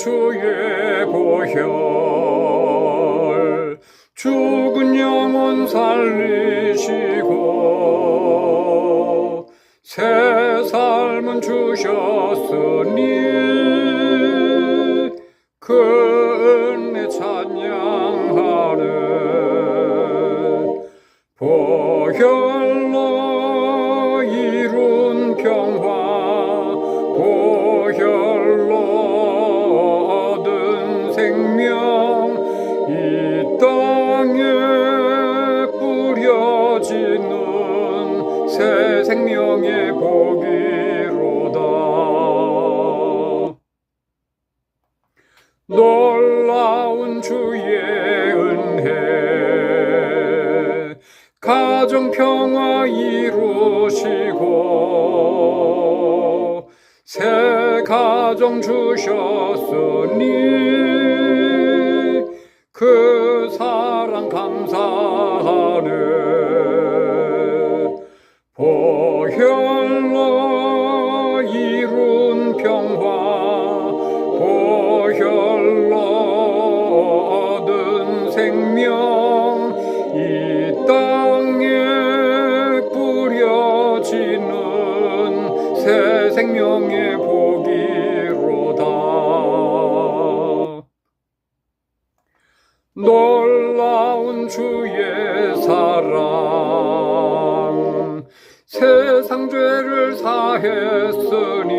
주의 보혈. 죽은 영혼 살리시고 새 삶은 주셨으니 그 은혜 찬양하네. 보혈로 이룬 평화 보 혈로 얻은 생명 이 땅에 뿌려지는 새 생명의 복이로다. 놀라운 주의 은혜 가정 평화 이루시고 새 가정 주셨으니 그 사랑 감사하네. 보혈로 이룬 평화 보혈로 얻은 생명 생명의 복이로다. 놀라운 주의 사랑 세상 죄를 사했으니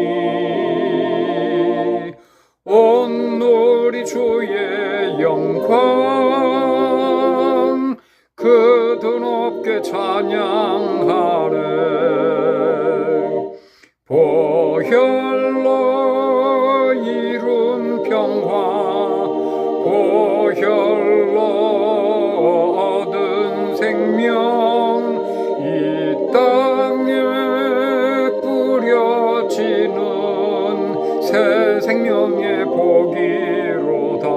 온누리 주의 영광 혈로 얻은 생명 이 땅에 뿌려지는 새 생명의 보기로다.